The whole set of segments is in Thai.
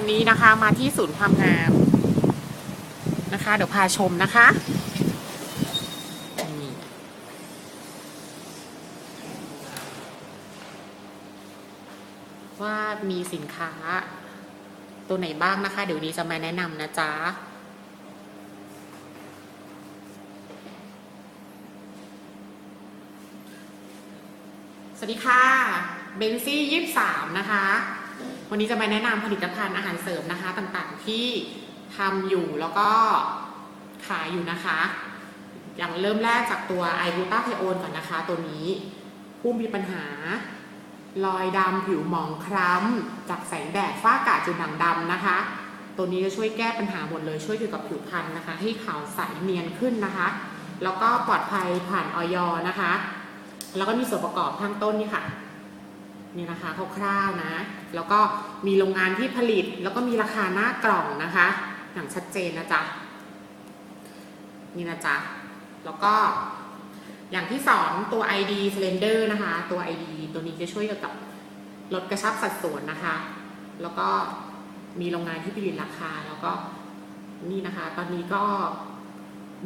วันนี้นะคะมาที่ศูนย์ความงามนะคะ เดี๋ยวพาชมนะคะว่ามีสินค้า ตัวไหนบ้างนะคะ เดี๋ยวนี้จะมาแนะนำนะจ๊ะสวัสดีค่ะเบนซี่ยี่สามนะคะ วันนี้จะมาแนะนำผลิตภัณฑ์อาหารเสริมนะคะต่างๆที่ทำอยู่แล้วก็ขายอยู่นะคะ อย่างเริ่มแรกจากตัวไอบูตาไทโอนก่อนนะคะ ตัวนี้ผู้มีปัญหารอยดำผิวหมองคล้ำจากแสงแดดฝ้ากระจุดด่างดำนะคะ ตัวนี้จะช่วยแก้ปัญหาหมดเลยช่วยเกี่ยวกับผิวพรรณนะคะ ให้ขาวใสเนียนขึ้นนะคะ แล้วก็ปลอดภัยผ่านออยนะคะ แล้วก็มีส่วนประกอบข้างต้นนี่ค่ะ นี่นะคะคร่าวๆนะ แล้วก็มีโรงงานที่ผลิต แล้วก็มีราคาหน้ากล่องนะคะ อย่างชัดเจนนะจ๊ะ นี่นะจ๊ะ แล้วก็อย่างที่สองตัว ID Slender นะคะ ตัว ID ตัวนี้จะช่วยเกี่ยวกับลดกระชับสัดส่วนนะคะ แล้วก็มีโรงงานที่ผลิตราคา แล้วก็นี่นะคะ ตอนนี้ก็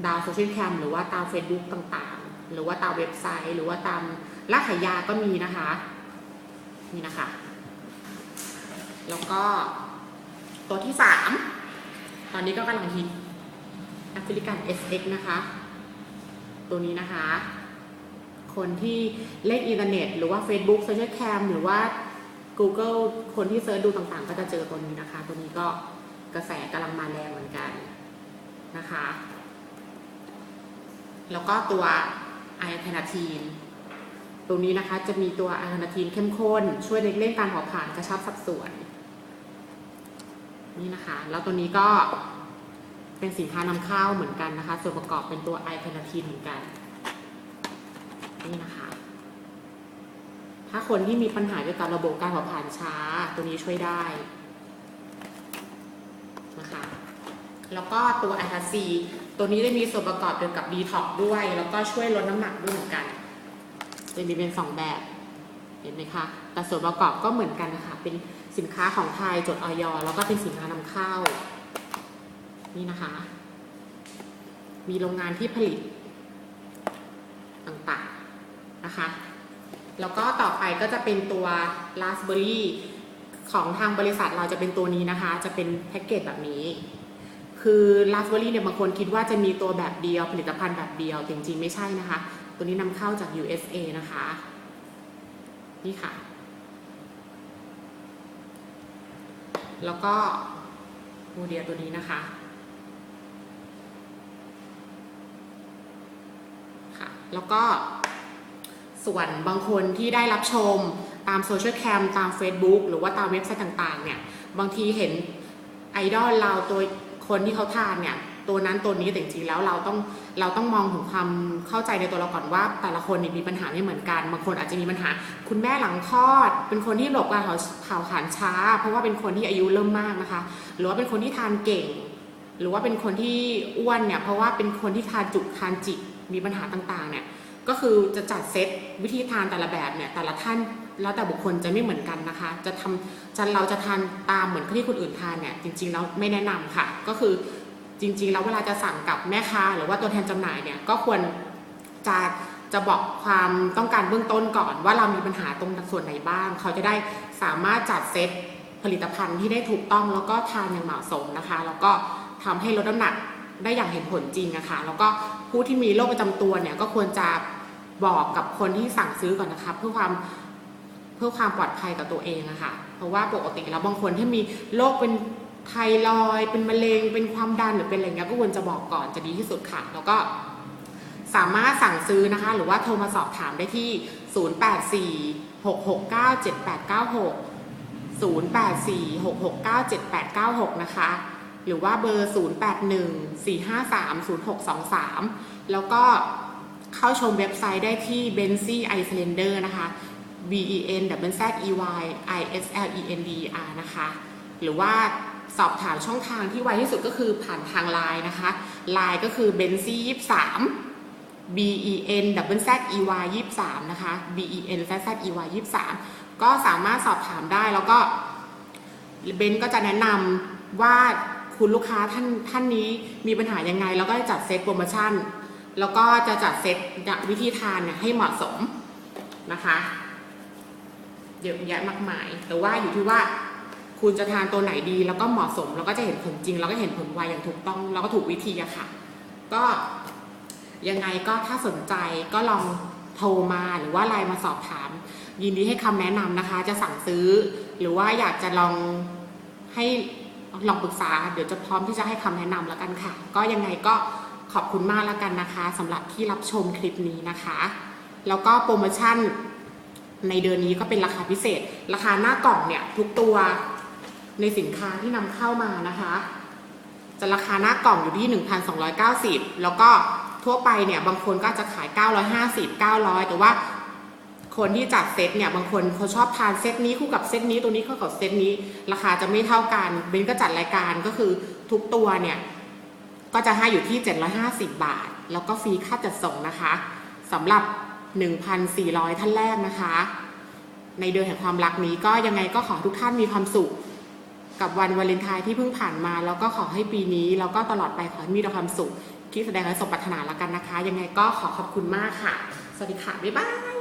ดาวโซเชียลแคมหรือว่าตาม Facebook ต่างๆ หรือว่าตามเว็บไซต์ หรือว่าตามร้านขายยาก็มีนะคะ นี่นะคะ แล้วก็ตัวที่สามตอนนี้ก็กำลังฮิตแอฟริกัน SX นะคะ ตัวนี้นะคะ คนที่เล่นอินเทอร์เน็ต หรือว่า Facebook Social Cam หรือว่า Google คนที่เซิร์ชดูต่างๆ ก็จะเจอตัวนี้นะคะ ตัวนี้ก็กระแสกำลังมาแรงเหมือนกันนะคะ แล้วก็ตัวไอแพนาทีน ตรงนี้นะคะจะมีตัวไอแพนาทีนเข้มข้น ช่วยในเร่งการเผาผลาญกระชับสัดส่วน นี่นะคะ แล้วตัวนี้ก็เป็นสินค้านำเข้าเหมือนกันนะคะ ส่วนประกอบเป็นตัวไอแพนาทีนเหมือนกัน นี่นะคะ ถ้าคนที่มีปัญหาเกี่ยวกับระบบการเผาผลาญช้า ตัวนี้ช่วยได้นะคะแล้วก็ตัวไอทาซีตัวนี้จะมีส่วนประกอบเกี่ยวกับดีท็อกด้วย แล้วก็ช่วยลดน้ำหนักด้วยเหมือนกัน จะมีเป็นสองแบบ เห็นไหมคะ แต่ส่วนประกอบก็เหมือนกันนะคะ เป็นสินค้าของไทยจดออยแล้วก็เป็นสินค้านำเข้า นี่นะคะ มีโรงงานที่ผลิตต่างๆนะคะ แล้วก็ต่อไปก็จะเป็นตัวราสเบอร์รี่ของทางบริษัทเราจะเป็นตัวนี้นะคะ จะเป็นแพ็กเกจแบบนี้ คือราสเบอร์รี่เนี่ยบางคนคิดว่าจะมีตัวแบบเดียวผลิตภัณฑ์แบบเดียวจริงๆไม่ใช่นะคะ ตัวนี้นำเข้าจาก USA นะคะ นี่ค่ะ แล้วก็โมเดียตัวนี้นะคะค่ะ แล้วก็ส่วนบางคนที่ได้รับชมตามโซเชียลแคมตาม Facebook หรือว่าตามเว็บไซต์ต่างๆเนี่ย บางทีเห็นไอดอลเราตัวคนที่เขาทานเนี่ย ตัวนั้นตัวนี้แต่จริงๆแล้วเราต้องเราต้องมองถึงความเข้าใจในตัวเราก่อนว่าแต่ละคนมีปัญหาไม่เหมือนกันบางคนอาจจะมีปัญหา คุณแม่หลังคลอด เป็นคนที่หลบการเผาผาผลาญช้า เพราะว่าเป็นคนที่อายุเริ่มมากนะคะ หรือว่าเป็นคนที่ทานเก่ง หรือว่าเป็นคนที่อ้วนเนี่ยเพราะว่าเป็นคนที่ทานจุกทานจิกมีปัญหาต่างๆเนี่ยก็คือจะจัดเซตวิธีทานแต่ละแบบเนี่ยแต่ละท่านแล้วแต่บุคคลจะไม่เหมือนกันนะคะ จะทำจะเราจะทานตามเหมือนที่คนอื่นทานเนี่ยจริงๆแล้วไม่แนะนำค่ะ ก็คือ จริงๆ แล้วเวลาจะสั่งกับแม่ค้าหรือว่าตัวแทนจำหน่ายเนี่ยก็ควรจะจะบอกความต้องการเบื้องต้นก่อน ว่าเรามีปัญหาตรงส่วนไหนบ้าง เขาจะได้สามารถจัดเซตผลิตภัณฑ์ที่ได้ถูกต้องแล้วก็ทานอย่างเหมาะสมนะคะ แล้วก็ทำให้ลดน้ำหนักได้อย่างเห็นผลจริงอะคะ่ะแล้วก็ผู้ที่มีโรคประจำตัวเนี่ยก็ควรจะบอกกับคนที่สั่งซื้อก่อนนะคะเพื่อความเพื่อความปลอดภัยกับตัวเองนะคะเพราะว่าปกติแล้วบางคนที่มีโรคเป็น ไทรอยเป็นมะเร็งเป็นความดันหรือเป็นอะไรเงี้ยก็ควรจะบอกก่อนจะดีที่สุดค่ะ แล้วก็สามารถสั่งซื้อนะคะ หรือว่าโทรมาสอบถามได้ที่ 0846697896 0846697896 นะคะ หรือว่าเบอร์ 0814530623 แล้วก็เข้าชมเว็บไซต์ได้ที่ b e n z y i c e l e n d e r นะคะ B E N W Z E Y I S L E N D R นะคะ หรือว่า สอบถามช่องทางที่ไวที่สุดก็คือผ่านทางไลน์นะคะไลน์ก็คือ b e n z y 23 B E N W Z E Y 23นะคะ B E N Z Z E Y 23ก็สามารถสอบถามได้แล้วก็เบนก็จะแนะนำว่าคุณลูกค้าท่านท่านนี้มีปัญหายังไง แล้วก็จัดเซตโปรโมชั่น แล้วก็จะจัดเซตวิธีทานเนี่ยให้เหมาะสมนะคะเยอะแยะมากมาย แต่ว่าอยู่ที่ว่า คุณจะทานตัวไหนดีแล้วก็เหมาะสม แล้วก็จะเห็นผลจริง แล้วก็เห็นผลไวอย่างถูกต้อง แล้วก็ถูกวิธีอะค่ะ ก็ยังไงก็ถ้าสนใจก็ลองโทรมาหรือว่าไลน์มาสอบถาม ยินดีให้คำแนะนำนะคะ จะสั่งซื้อ หรือว่าอยากจะลองให้ลองปรึกษา เดี๋ยวจะพร้อมที่จะให้คำแนะนำแล้วกันค่ะ ก็ยังไงก็ขอบคุณมากแล้วกันนะคะสำหรับที่รับชมคลิปนี้นะคะ แล้วก็โปรโมชั่นในเดือนนี้ก็เป็นราคาพิเศษ ราคาหน้ากล่องเนี่ยทุกตัว ในสินค้าที่นำเข้ามานะคะ จะราคาหน้ากล่องอยู่ที่ 1,290 แล้วก็ทั่วไปเนี่ยบางคนก็จะขาย 950 900 แต่ว่าคนที่จัดเซตเนี่ยบางคนเขาชอบทานเซตนี้คู่กับเซตนี้ตัวนี้คู่กับเซตนี้ ราคาจะไม่เท่ากันเบนก็จัดรายการก็คือทุกตัวเนี่ยก็จะให้อยู่ที่ 750 บาท แล้วก็ฟรีค่าจัดส่งนะคะสำหรับ 1,400 ท่านแรกนะคะ ในเดือนแห่งความรักนี้ก็ยังไงก็ขอทุกท่านมีความสุข กับวันวาเลนไทน์ที่เพิ่งผ่านมา แล้วก็ขอให้ปีนี้ แล้วก็ตลอดไปขอให้มีแต่ความสุขที่แสดงให้สมปรารถนาแล้วกันนะคะ ยังไงก็ขอขอบคุณมากค่ะ สวัสดีค่ะ บ๊ายบาย